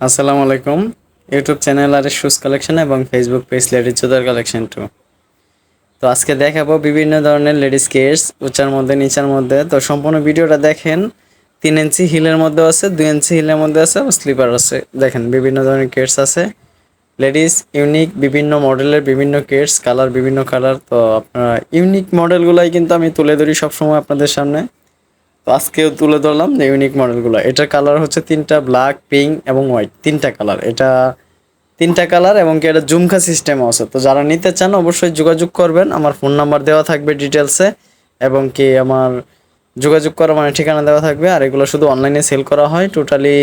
আসসালামু আলাইকুম। YouTube channel আর শুজ কালেকশন এবং ফেসবুক পেজ লেডিস জুতার কালেকশন টু তো আজকে দেখাবো বিভিন্ন ধরনের লেডিস কেস উচ্চার মধ্যে, নিচার মধ্যে। তো সম্পূর্ণ ভিডিওটা দেখেন, তিন ইঞ্চি হিলের মধ্যে আছে, দুই ইঞ্চি হিলের মধ্যে আছে স্লিপার আছে। দেখেন, বিভিন্ন ধরনের কেটস আছে। লেডিস ইউনিক বিভিন্ন মডেলের বিভিন্ন কেটস কালার বিভিন্ন কালার তো আপনারা ইউনিক মডেলগুলাই কিন্তু আমি তুলে ধরি সবসময় আপনাদের সামনে। আজকেও তুলে ধরলাম যে ইউনিক মডেলগুলো এটার কালার হচ্ছে তিনটা ব্ল্যাক পিঙ্ক এবং হোয়াইট তিনটা কালার এটা তিনটা কালার এবং কি এটা জুমকা সিস্টেমও আছে। তো যারা নিতে চান অবশ্যই যোগাযোগ করবেন। আমার ফোন নাম্বার দেওয়া থাকবে ডিটেলসে এবং কি আমার যোগাযোগ করা মানে ঠিকানা দেওয়া থাকবে। আর এগুলো শুধু অনলাইনে সেল করা হয়। টোটালি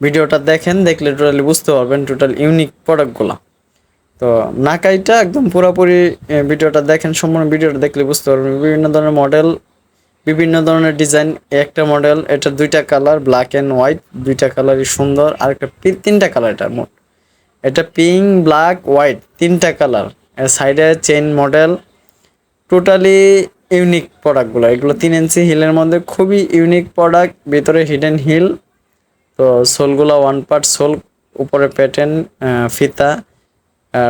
ভিডিওটা দেখেন, দেখলে টোটালি বুঝতে পারবেন টোটাল ইউনিক প্রোডাক্টগুলো তো নাকাইটা একদম পুরোপুরি ভিডিওটা দেখেন, সম্পূর্ণ ভিডিওটা দেখলে বুঝতে পারবেন। বিভিন্ন ধরনের মডেল বিভিন্ন ধরনের ডিজাইন একটা মডেল এটা দুইটা কালার ব্ল্যাক অ্যান্ড হোয়াইট দুইটা কালারই সুন্দর, আর একটা তিনটা কালার এটা মোট। এটা পিঙ্ক ব্ল্যাক হোয়াইট তিনটা কালার সাইডে চেন মডেল টোটালি ইউনিক প্রোডাক্টগুলো এগুলো তিন ইঞ্চি হিলের মধ্যে খুবই ইউনিক প্রোডাক্ট ভিতরে হিডেন হিল তো সোলগুলো ওয়ান পার্ট সোল উপরে প্যাটার্ন ফিতা।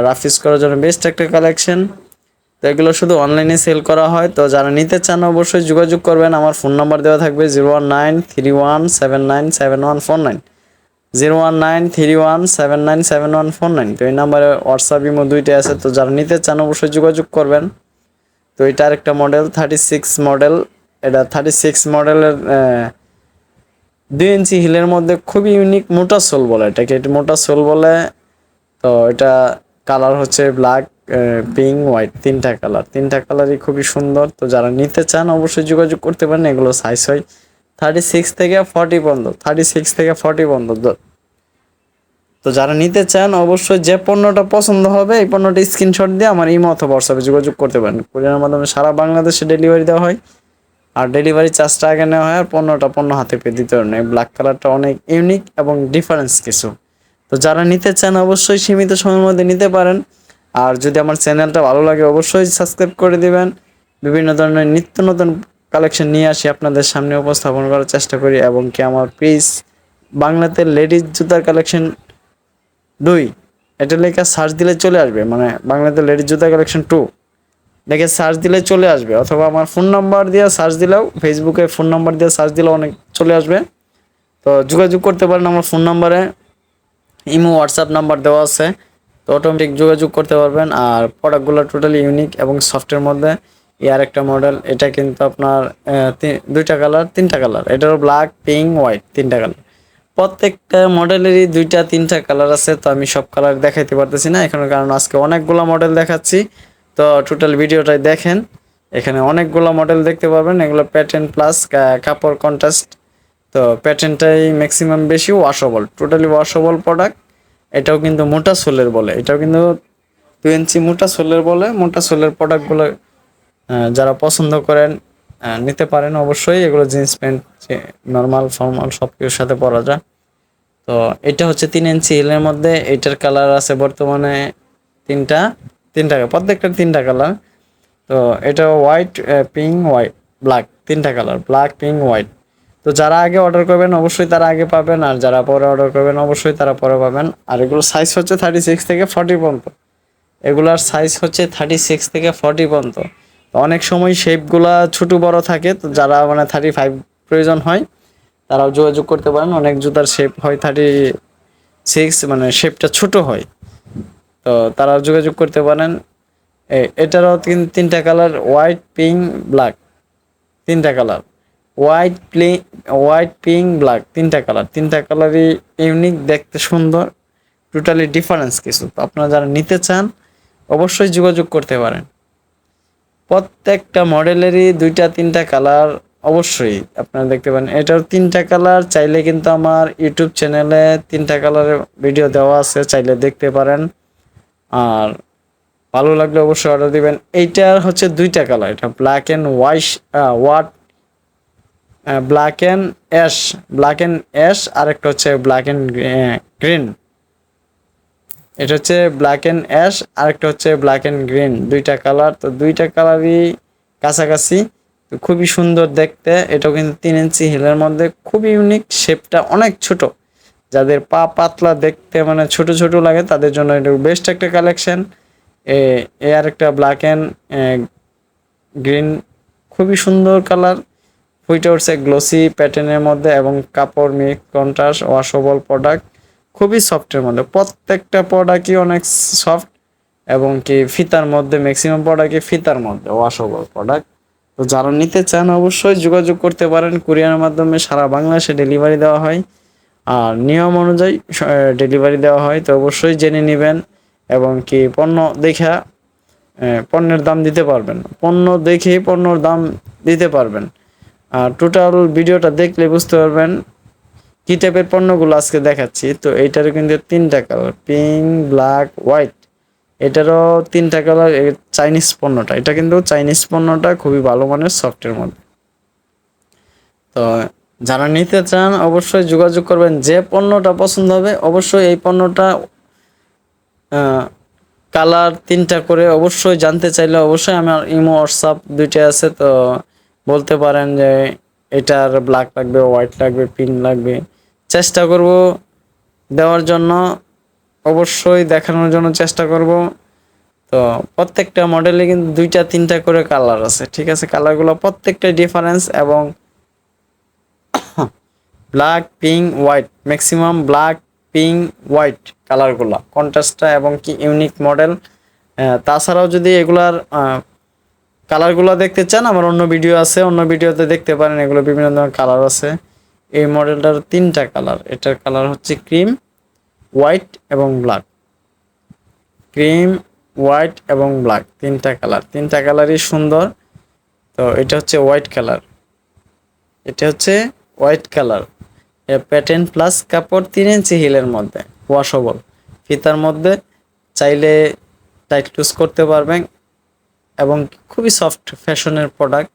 রাফিস করার জন্য বেস্ট একটা কালেকশন তো এগুলো শুধু অনলাইনে সেল করা হয়। তো যারা নিতে চান অবশ্যই যোগাযোগ করবেন। আমার ফোন নাম্বার দেওয়া থাকবে zero one nine three one seven nine seven one four nine zero one nine three one seven nine seven one four nine তো এই নাম্বারে হোয়াটসঅ্যাপ ইমো দুইটাই আছে। তো যারা নিতে চান অবশ্যই যোগাযোগ করবেন। তো এটা আরেকটা মডেল থার্টি সিক্স মডেল এটা থার্টি সিক্স মডেলের দুই ইঞ্চি হিলের মধ্যে খুবই ইউনিক মোটা সোল বলে। এটাকে এটা মোটা সোল বলে। তো এটা কালার হচ্ছে ব্ল্যাক পিঙ্ক হোয়াইট তিনটা কালার তিনটা কালারই খুবই সুন্দর। তো যারা নিতে চান, অবশ্যই যোগাযোগ করতে পারেন। এগুলো সাইজ হয় থার্টি সিক্স থেকে ফর্টি পর্যন্ত। থার্টি সিক্স থেকে ফর্টি তো- তো যারা নিতে চান, অবশ্যই যে পণ্যটা পছন্দ হবে, এই পণ্যটা স্ক্রিনশট দিয়ে আমার ইমো অথবা হোয়াটসঅ্যাপে যোগাযোগ করতে পারেন। কুরিয়ার মাধ্যমে সারা বাংলাদেশে ডেলিভারি দেওয়া হয়। আর ডেলিভারি চার্জটা আগে নেওয়া হয় আর পণ্যটা পণ্য হাতে পেয়ে দিতে পারেন এই ব্ল্যাক কালারটা অনেক ইউনিক এবং ডিফারেন্স কিছু। তো যারা নিতে চান, অবশ্যই সীমিত সময়ের মধ্যে নিতে পারেন। আর যদি আমার চ্যানেলটা ভালো লাগে, অবশ্যই সাবস্ক্রাইব করে দিবেন। বিভিন্ন ধরনের নিত্য নতুন কালেকশন নিয়ে আসি আপনাদের সামনে উপস্থাপন করার চেষ্টা করি, এবং কি আমার পেজ বাংলাতে লেডিস জুতার কালেকশন দুই। এটা লেখা সার্চ দিলে চলে আসবে মানে বাংলাতে লেডিস জুতা কালেকশন টু। দেখে সার্চ দিলে চলে আসবে, অথবা আমার ফোন নাম্বার দিয়ে সার্চ দিলেও, ফেসবুকে ফোন নাম্বার দিয়ে সার্চ দিলেও অনেক চলে আসবে। তো যোগাযোগ করতে পারেন আমার ফোন নাম্বারে। ইমো, হোয়াটসঅ্যাপ নাম্বার দেওয়া আছে। তো অটোমেটিক যোগাযোগ করতে পারবেন। আর প্রোডাক্টগুলো টোটালি ইউনিক এবং সফটের মধ্যে ইয়ার একটা মডেল এটা কিন্তু আপনার দুইটা কালার তিনটা কালার এটারও ব্ল্যাক পিঙ্ক হোয়াইট তিনটা কালার প্রত্যেকটা মডেলেরই দুইটা, তিনটা কালার আছে, তো আমি সব কালার দেখাইতে পারতেছি না। এখানে কারণ আজকে অনেকগুলো মডেল দেখাচ্ছি। তো টোটাল ভিডিওটাই দেখেন। এখানে অনেকগুলো মডেল দেখতে পারবেন। এগুলো প্যাটার্ন প্লাস কাপড় কন্ট্রাস্ট তো প্যাটার্নটাই ম্যাক্সিমাম বেশি ওয়াশেবল টোটালি ওয়াশেবল প্রোডাক্ট এটাও কিন্তু মোটা সোলের বলে। এটাও কিন্তু দু ইঞ্চি মোটা সোলের বলে। মোটা সোলের প্রোডাক্টগুলো যারা পছন্দ করেন নিতে পারেন অবশ্যই। এগুলো জিন্স প্যান্ট নর্মাল ফর্মাল সব কিছুর সাথে পরা যায়। তো এটা হচ্ছে তিন ইঞ্চি হিলের মধ্যে। এটার কালার আছে বর্তমানে তিনটা তিনটা প্রত্যেকটার তিনটা কালার তো এটা হোয়াইট পিঙ্ক হোয়াইট ব্ল্যাক তিনটা কালার ব্ল্যাক পিঙ্ক হোয়াইট তো যারা আগে অর্ডার করবেন, অবশ্যই তারা আগে পাবেন, আর যারা পরে অর্ডার করবেন, অবশ্যই তারা পরে পাবেন। আর এগুলো সাইজ হচ্ছে থার্টি সিক্স থেকে ফর্টি পর্যন্ত। এগুলার সাইজ হচ্ছে থার্টি সিক্স থেকে ফর্টি পর্যন্ত। তো অনেক সময় শেপগুলা ছোটো বড় থাকে, তো যারা মানে থার্টি ফাইভ প্রয়োজন হয়, তারাও যোগাযোগ করতে পারেন। অনেক জুতার শেপ হয় থার্টি সিক্স মানে শেপটা ছোট হয়। তো তারা যোগাযোগ করতে পারেন। এটারও তিন, তিনটা কালার হোয়াইট পিঙ্ক ব্ল্যাক তিনটা কালার হোয়াইট প্লে হোয়াইট পিঙ্ক ব্ল্যাক তিনটা কালার তিনটা কালারই ইউনিক দেখতে সুন্দর টোটালি ডিফারেন্স কিছু। তো আপনারা যারা নিতে চান, অবশ্যই যোগাযোগ করতে পারেন। প্রত্যেকটা মডেলেরই দুইটা, তিনটা কালার অবশ্যই আপনারা দেখতে পারেন। এটার তিনটা কালার চাইলে কিন্তু আমার ইউটিউব চ্যানেলে তিনটা কালারের ভিডিও দেওয়া আছে, চাইলে দেখতে পারেন। আর ভালো লাগলে অবশ্যই অর্ডার দিবেন। এইটার হচ্ছে দুইটা কালার এটা black and white what black and ash black and ash আর একটা হচ্ছে ব্ল্যাক অ্যান্ড গ্রিন এটা হচ্ছে ব্ল্যাক অ্যান্ড অ্যাশ আর একটা হচ্ছে ব্ল্যাক অ্যান্ড গ্রিন দুইটা কালার তো দুইটা কালারই কাছাকাছি। তো খুবই সুন্দর দেখতে। এটাও কিন্তু তিন ইঞ্চি হিলের মধ্যে। খুবই ইউনিক শেপটা অনেক ছোট। যাদের পা পাতলা দেখতে মানে ছোট ছোট লাগে, তাদের জন্য এটা বেস্ট একটা কালেকশন এ আর একটা ব্ল্যাক অ্যান্ড গ্রিন খুবই সুন্দর কালার ফুইটে উঠছে গ্লোসি প্যাটার্নের মধ্যে এবং কাপড় মিক্স কন্ট্রাস্ট ওয়াশেবল প্রোডাক্ট খুবই সফটের মধ্যে। প্রত্যেকটা প্রোডাক্টই অনেক সফট এবং কি ফিতার মধ্যে, ম্যাক্সিমাম প্রোডাক্টই ফিতার মধ্যে ওয়াশেবল প্রোডাক্ট। তো যারা নিতে চান অবশ্যই যোগাযোগ করতে পারেন। কুরিয়ারের মাধ্যমে সারা বাংলাদেশে ডেলিভারি দেওয়া হয়। আর নিয়ম অনুযায়ী ডেলিভারি দেওয়া হয়। তো অবশ্যই জেনে নেবেন এবং কি পণ্য দেখা পণ্যের দাম দিতে পারবেন। পণ্য দেখে পণ্যর দাম দিতে পারবেন। টোটাল ভিডিওটা দেখলে বুঝতে পারবেন কি টাইপের পণ্যগুলো আজকে দেখাচ্ছি। তো এইটারও কিন্তু তিনটা কালার পিঙ্ক ব্ল্যাক হোয়াইট এটারও তিনটা কালার চাইনিজ পণ্যটা। এটা কিন্তু চাইনিজ পণ্যটা খুবই ভালো মানের সফটের মধ্যে। তো যারা নিতে চান অবশ্যই যোগাযোগ করবেন। যে পণ্যটা পছন্দ হবে অবশ্যই এই পণ্যটা কালার তিনটা করে অবশ্যই জানতে চাইলে অবশ্যই আমার ইমো, হোয়াটসঅ্যাপ দুইটা আছে। তো বলতে পারেন যে এটার ব্ল্যাক লাগবে হোয়াইট লাগবে পিঙ্ক লাগবে। চেষ্টা করব দেওয়ার জন্য, অবশ্যই দেখানোর জন্য চেষ্টা করব। তো প্রত্যেকটা মডেলে কিন্তু দুইটা, তিনটা করে কালার আছে, ঠিক আছে? কালারগুলো প্রত্যেকটা ডিফারেন্স এবং black pink white maximum black pink white কালারগুলো কন্ট্রাস্টটা এবং কি ইউনিক মডেল তাছাড়াও যদি এগুলার কালারগুলো দেখতে চান? আমার অন্য ভিডিও আছে, অন্য ভিডিওতে দেখতে পারেন, এগুলো বিভিন্ন ধরনের কালার আছে। এই মডেলটার তিনটা কালার। এটার কালার হচ্ছে ক্রিম, হোয়াইট এবং ব্ল্যাক। ক্রিম, হোয়াইট এবং ব্ল্যাক, তিনটা কালার। তিনটা কালারই সুন্দর। তো এটা হচ্ছে হোয়াইট কালার। এটা হচ্ছে হোয়াইট কালার। প্যাটার্ন প্লাস কাপড় তিন ইঞ্চি হিলের মধ্যে ওয়াশেবল ফিতার মধ্যে চাইলে টাইট লুজ করতে পারবেন। এবং খুবই সফট ফ্যাশনের প্রোডাক্ট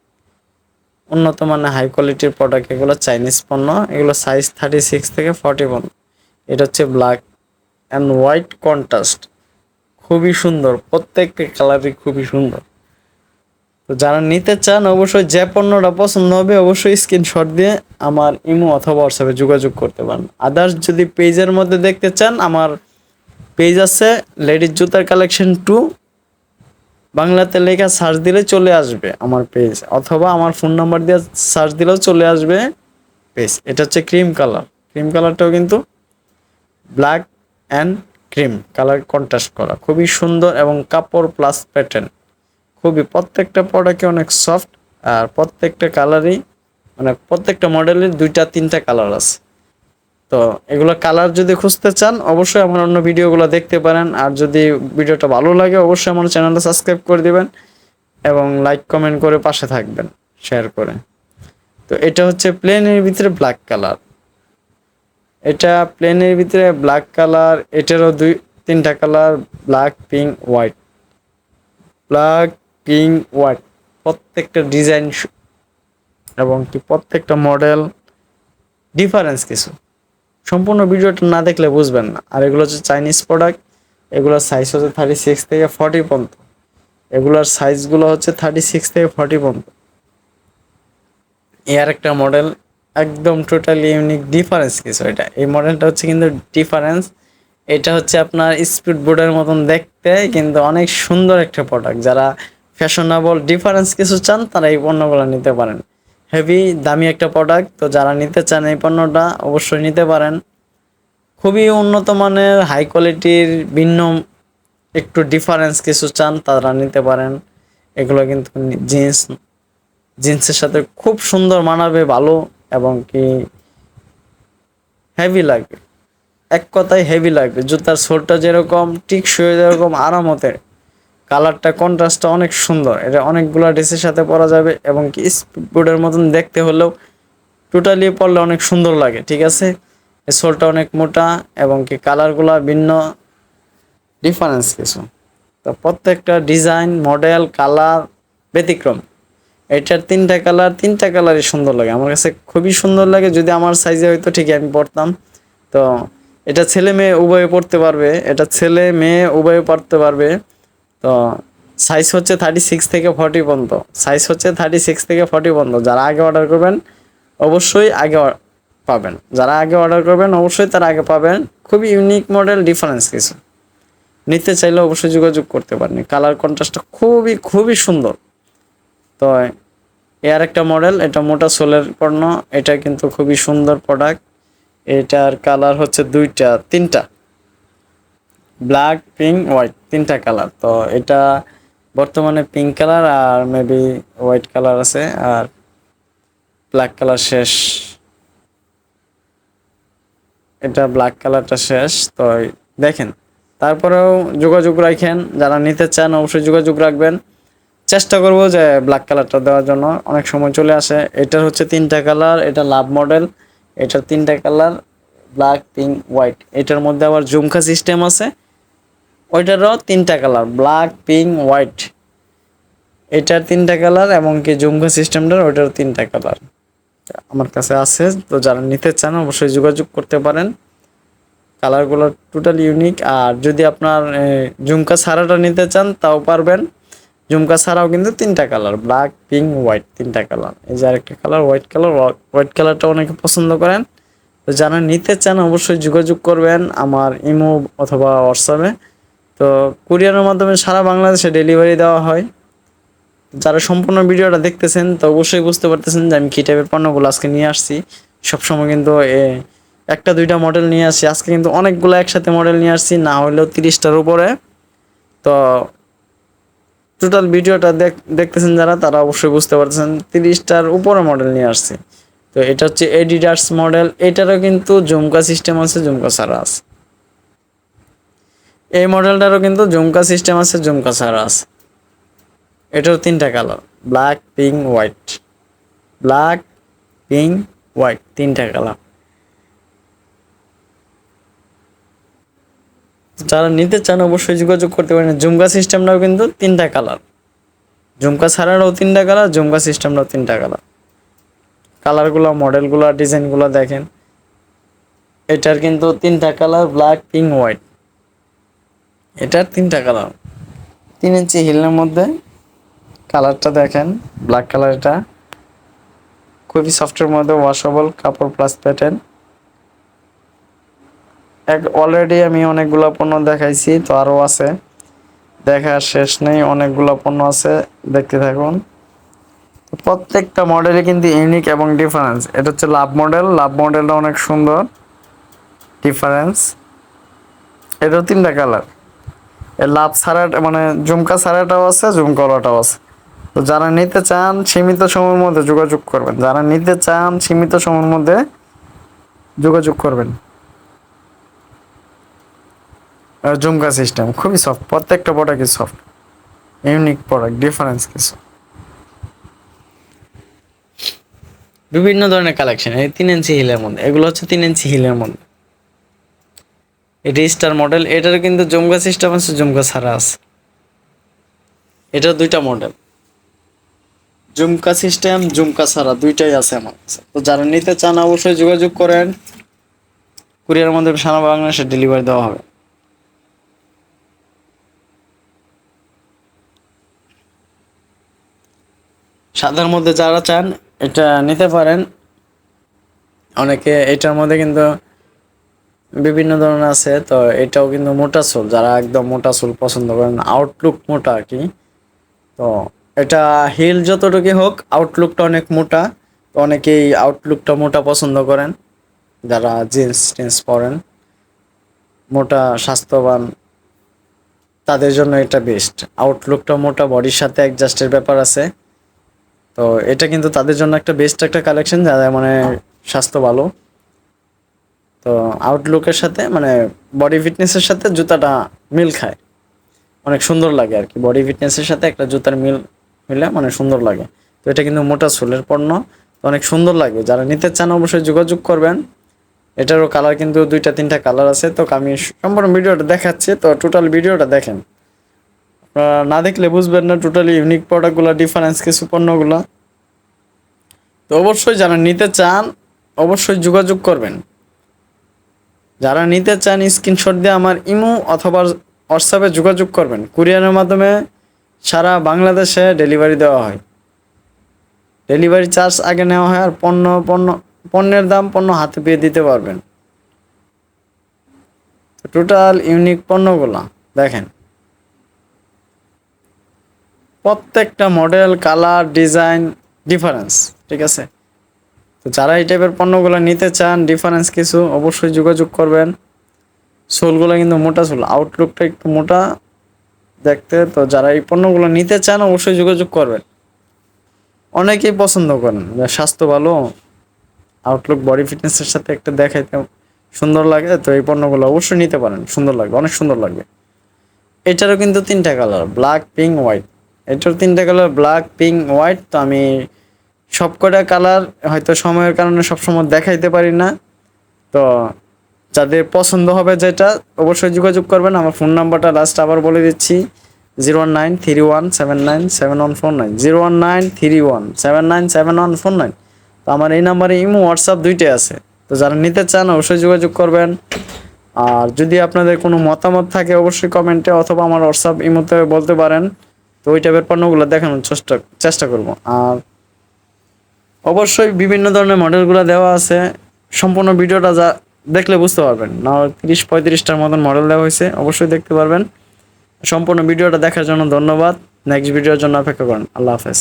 উন্নত মানের হাই কোয়ালিটির প্রোডাক্ট এগুলো চাইনিজ পণ্য, এগুলো সাইজ থার্টি সিক্স থেকে ফর্টি ওয়ান এটা হচ্ছে ব্ল্যাক অ্যান্ড হোয়াইট কন্ট্রাস্ট খুবই সুন্দর, প্রত্যেকটা কালারই খুবই সুন্দর। তো যারা নিতে চান, অবশ্যই যে পণ্যটা পছন্দ হবে, অবশ্যই স্ক্রিনশট দিয়ে আমার ইমো অথবা হোয়াটসঅ্যাপে যোগাযোগ করতে পারেন। আদার্স যদি পেজের মধ্যে দেখতে চান, আমার পেজ আছে লেডিস জুতার কালেকশন টু বাংলাতে লেখা সার্চ দিলে চলে আসবে আমার পেজ অথবা আমার ফোন নাম্বার দিয়ে সার্চ দিলেও চলে আসবে পেজ এটা হচ্ছে ক্রিম কালার ক্রিম কালারটাও কিন্তু black and cream colour contrast করা। খুবই সুন্দর এবং কাপড় প্লাস প্যাটার্ন খুবই প্রত্যেকটা প্রোডাক্টে অনেক সফট আর প্রত্যেকটা কালারই মানে প্রত্যেকটা মডেলের দুইটা তিনটা কালার আছে। তো এগুলো কালার যদি খুঁজতে চান, অবশ্যই আমার অন্য ভিডিওগুলো দেখতে পারেন। আর যদি ভিডিওটা ভালো লাগে, অবশ্যই আমার চ্যানেলটা সাবস্ক্রাইব করে দিবেন এবং লাইক কমেন্ট করে পাশে থাকবেন শেয়ার করে। তো এটা হচ্ছে প্লেনের ভিতরে ব্ল্যাক কালার এটা প্লেনের ভিতরে ব্ল্যাক কালার এটারও দুই, তিনটা colour black pink white black pink white প্রত্যেকটা ডিজাইন এবং কি প্রত্যেকটা মডেল ডিফারেন্স কিছু। সম্পূর্ণ ভিডিওটা না দেখলে বুঝবেন না। আর এগুলো হচ্ছে চাইনিজ প্রোডাক্ট এগুলোর সাইজ হচ্ছে থার্টি সিক্স থেকে ফর্টি পর্যন্ত। এগুলোর সাইজগুলো হচ্ছে থার্টি সিক্স থেকে ফর্টি পর্যন্ত। এর একটা মডেল একদম টোটালি ইউনিক ডিফারেন্স কিছু এটা। এই মডেলটা হচ্ছে কিন্তু ডিফারেন্স এটা হচ্ছে আপনার স্পিড বোর্ডের মতন দেখতে, কিন্তু অনেক সুন্দর একটা প্রোডাক্ট যারা ফ্যাশনেবল ডিফারেন্স কিছু চান, তারা এই পণ্যগুলো নিতে পারেন। হেভি, দামি একটা প্রোডাক্ট তো যারা নিতে চান এই পণ্যটা, অবশ্যই নিতে পারেন। খুবই উন্নত মানের হাই কোয়ালিটির ভিন্ন, একটু ডিফারেন্স কিছু চান, তারা নিতে পারেন। এগুলো কিন্তু জিন্স, জিন্সের সাথে খুব সুন্দর মানাবে, ভালো এবং কি হেভি লাগবে। এক কথায় হেভি লাগবে। জুতার সোলটা যেরকম, টিকসই যেরকম, আরামতের। কালারটা কন্ট্রাস্টটা অনেক সুন্দর। এটা অনেকগুলো ড্রেসের সাথে পরা যাবে এবং কি স্পিডবোর্ডের মতন দেখতে হলেও টোটালি পরলে অনেক সুন্দর লাগে, ঠিক আছে? সোলটা অনেক মোটা এবং কি কালারগুলো ভিন্ন ডিফারেন্স কিছু। তো প্রত্যেকটা ডিজাইন মডেল কালার ব্যতিক্রম। এটার তিনটা কালার তিনটা কালারই সুন্দর লাগে। আমার কাছে খুবই সুন্দর লাগে, যদি আমার সাইজে হয়তো ঠিকই আমি পরতাম। তো এটা ছেলে মেয়ে উভয়ে পড়তে পারবে, এটা ছেলে মেয়ে উভয়ে পড়তে পারবে। তো সাইজ হচ্ছে থার্টি সিক্স থেকে ফর্টি পর্যন্ত। সাইজ হচ্ছে থার্টি সিক্স থেকে ফর্টি পর্যন্ত। যারা আগে অর্ডার করবেন, অবশ্যই আগে পাবেন। যারা আগে অর্ডার করবেন, অবশ্যই তারা আগে পাবেন। খুবই ইউনিক মডেল ডিফারেন্স কিছু। নিতে চাইলে অবশ্যই যোগাযোগ করতে পারেন। কালার কন্ট্রাস্টটা খুবই খুবই সুন্দর। তো এর একটা মডেল এটা মোটা সোলের পণ্য। এটা কিন্তু খুবই সুন্দর প্রোডাক্ট এটার কালার হচ্ছে দুইটা, তিনটা। ব্ল্যাক, পিঙ্ক, হোয়াইট তিনটা কালার। তো এটা বর্তমানে পিঙ্ক কালার আর মেবি হোয়াইট কালার আছে আর ব্ল্যাক কালার শেষ। এটা ব্ল্যাক কালারটা শেষ। তো দেখেন, তারপরেও যোগাযোগ রাখেন। যারা নিতে চান অবশ্যই যোগাযোগ রাখবেন। চেষ্টা করব যে ব্ল্যাক কালারটা দেওয়ার জন্য। অনেক সময় চলে আসে। এটার হচ্ছে তিনটা কালার। এটা লাভ মডেল। এটার তিনটা কালার, ব্ল্যাক, পিঙ্ক, হোয়াইট। এটার মধ্যে আবার জুমকা সিস্টেম আছে। ওইটারও তিনটা কালার ব্ল্যাক পিঙ্ক হোয়াইট এটার তিনটা কালার এবং কি জুমকা সিস্টেমটার ওইটারও তিনটা কালার। আমার কাছে আছে, তো যারা নিতে চান অবশ্যই যোগাযোগ করতে পারেন। কালারগুলো টোটাল ইউনিক আর যদি আপনার ঝুমকা ছাড়াটা নিতে চান, তাও পারবেন। ঝুমকা ছাড়াও কিন্তু তিনটা কালার ব্ল্যাক পিঙ্ক হোয়াইট তিনটা কালার। এই যে আরেকটা কালার হোয়াইট কালার হোয়াইট কালারটা অনেকে পছন্দ করেন। তো যারা নিতে চান অবশ্যই যোগাযোগ করবেন আমার ইমো অথবা হোয়াটসঅ্যাপে। তো কুরিয়ারের মাধ্যমে সারা বাংলাদেশে ডেলিভারি দেওয়া হয়। যারা সম্পূর্ণ ভিডিওটা দেখতেছেন, তো অবশ্যই বুঝতে পারতেছেন যে আমি কী টাইপের পণ্যগুলো আজকে নিয়ে আসছি। সবসময় কিন্তু একটা, দুইটা মডেল নিয়ে আসছি। আজকে কিন্তু অনেকগুলো একসাথে মডেল নিয়ে আসছি, না হলেও তিরিশটার উপরে। তো টোটাল ভিডিওটা দেখ, দেখতেছেন যারা, তারা অবশ্যই বুঝতে পারতেছেন, তিরিশটার উপরে মডেল নিয়ে আসছি। তো এটা হচ্ছে এডিডার্স মডেল এটারও কিন্তু জুমকা সিস্টেম আছে জুমকা ছাড়া আছে। এই মডেলটারও কিন্তু জুমকা সিস্টেম আছে জুমকা ছাড়া আছে। এটার তিনটা colour black pink white black pink white তিনটা কালার। যারা নিতে চান অবশ্যই যোগাযোগ করতে পারেন। জুমকা সিস্টেমটাও কিন্তু তিনটা কালার। জুমকা ছাড়ারও তিনটা কালার জুমকা সিস্টেমটাও তিনটা কালার। কালারগুলো, মডেলগুলো, ডিজাইনগুলো দেখেন। এটার কিন্তু তিনটা কালার ব্ল্যাক পিঙ্ক হোয়াইট এটার তিনটা কালার তিন ইঞ্চি হিলের মধ্যে কালারটা দেখেন ব্ল্যাক কালার এটা খুবই সফটের মধ্যে ওয়াশেবল কাপড় প্লাস প্যাটার্ন এক অলরেডি আমি অনেকগুলো পণ্য দেখাইছি, তো আরও আছে। দেখার শেষ নেই, অনেকগুলো পণ্য আছে, দেখতে থাকুন। প্রত্যেকটা মডেলে কিন্তু ইউনিক এবং ডিফারেন্স এটা হচ্ছে লাভ মডেল লাভ মডেলটা অনেক সুন্দর। ডিফারেন্স এটাও তিনটা কালার লাভ ছাড়াটা মানে ঝুমকা ছাড়াটাও আছে ঝুমকলাটাও আছে। তো যারা নিতে চান, সীমিত সময়ের মধ্যে যোগাযোগ করবেন। যারা নিতে চান, সীমিত সময়ের মধ্যে যোগাযোগ করবেন। ঝুমকা সিস্টেম খুবই সফট প্রত্যেকটা প্রোডাক্টই সফট ইউনিক প্রোডাক্ট ডিফারেন্স কিছু। বিভিন্ন ধরনের কালেকশন এই তিন ইঞ্চি হিলের মধ্যে। এগুলো হচ্ছে তিন ইঞ্চি হিলের মধ্যে। এটা স্টার মডেল, এটার কিন্তু জুমকা সিস্টেম আছে, জুমকা ছাড়া আছে। এটার দুইটা মডেল জুমকা সিস্টেম জুমকা ছাড়া, দুইটাই আছে আমার কাছে। তো যারা নিতে চান, অবশ্যই যোগাযোগ করেন। কুরিয়ার মধ্যে সারা বাংলাদেশে ডেলিভারি দেওয়া হবে। সাদার মধ্যে যারা চান, এটা নিতে পারেন। অনেকে এটার মধ্যে কিন্তু বিভিন্ন ধরনের আছে, তো এটাও কিন্তু মোটা চুল, যারা একদম মোটা চুল পছন্দ করেন আউটলুক মোটা আর কি। তো এটা হিল যতটুকু হোক আউটলুকটা অনেক মোটা, তো অনেকেই আউটলুকটা মোটা পছন্দ করেন, যারা জিন্স টিন্স পরেন। মোটা, স্বাস্থ্যবান, তাদের জন্য এটা বেস্ট আউটলুকটা মোটা বডির সাথে অ্যাডজাস্টের ব্যাপার আছে। তো এটা কিন্তু তাদের জন্য একটা বেস্ট একটা কালেকশন যারা মানে স্বাস্থ্য ভালো। তো আউটলুকের সাথে মানে বডি ফিটনেসের সাথে জুতাটা মিল খায়। অনেক সুন্দর লাগে আর কি। বডি ফিটনেসের সাথে একটা জুতার মিল, মিলে মানে সুন্দর লাগে। তো এটা কিন্তু মোটা সোলের পণ্য। তো অনেক সুন্দর লাগে। যারা নিতে চান অবশ্যই যোগাযোগ করবেন। এটারও কালার কিন্তু দুইটা, তিনটা কালার আছে। তো আমি সম্পূর্ণ ভিডিওটা দেখাচ্ছি। তো টোটাল ভিডিওটা দেখেন। আপনারা না দেখলে বুঝবেন না টোটালি ইউনিক প্রোডাক্টগুলো ডিফারেন্স কিছু পণ্যগুলো। তো অবশ্যই যারা নিতে চান, অবশ্যই যোগাযোগ করবেন। যারা নিতে চান স্ক্রিনশট দিয়ে আমার ইমো অথবা হোয়াটসঅ্যাপে যোগাযোগ করবেন। কুরিয়ারের মাধ্যমে সারা বাংলাদেশে ডেলিভারি দেওয়া হয়। ডেলিভারি চার্জ আগে নেওয়া হয় আর পণ্য পণ্য, পণ্যের দাম পণ্য হাতে পেয়ে দিতে পারবেন। টোটাল ইউনিক পণ্যগুলা, দেখেন। প্রত্যেকটা মডেল কালার ডিজাইন ডিফারেন্স ঠিক আছে? যারা এই টাইপের পণ্যগুলো নিতে চান ডিফারেন্স কিছু, অবশ্যই যোগাযোগ করবেন। সোলগুলো কিন্তু মোটা সোল আউটলুকটা একটু মোটা দেখতে। তো যারা এই পণ্যগুলো নিতে চান, অবশ্যই যোগাযোগ করবেন। অনেকেই পছন্দ করেন স্বাস্থ্য ভালো আউটলুক বডি ফিটনেসের সাথে একটা দেখাইতে সুন্দর লাগে, তো এই পণ্যগুলো অবশ্যই নিতে পারেন, সুন্দর লাগবে, অনেক সুন্দর লাগবে। এটারও কিন্তু তিনটা কালার ব্ল্যাক পিঙ্ক হোয়াইট এটার তিনটা কালার ব্ল্যাক পিঙ্ক হোয়াইট তো আমি সবকটা কালার হয়তো সময়ের কারণে সবসময় দেখাইতে পারি না। তো যাদের পছন্দ হবে যেটা, অবশ্যই যোগাযোগ করবেন। আমার ফোন নাম্বারটা লাস্ট আবার বলে দিচ্ছি zero one nine three one seven nine seven one four nine zero one nine three one seven nine seven one four nine তো আমার এই নাম্বারে ইমো হোয়াটসঅ্যাপ দুইটাই আছে। তো যারা নিতে চান, অবশ্যই যোগাযোগ করবেন। আর যদি আপনাদের কোনো মতামত থাকে, অবশ্যই কমেন্টে অথবা আমার হোয়াটসঅ্যাপ ইমোতে বলতে পারেন। তো ওই টাইপের পণ্যগুলো দেখানোর চেষ্টা চেষ্টা করব। আর অবশ্যই বিভিন্ন ধরনের মডেলগুলো দেওয়া আছে। সম্পূর্ণ ভিডিওটা যা দেখলে বুঝতে পারবেন। না তিরিশ পঁয়ত্রিশটার মতন মডেল দেওয়া হয়েছে, অবশ্যই দেখতে পারবেন। সম্পূর্ণ ভিডিওটা দেখার জন্য ধন্যবাদ। নেক্সট ভিডিওর জন্য অপেক্ষা করেন। আল্লাহ হাফেজ।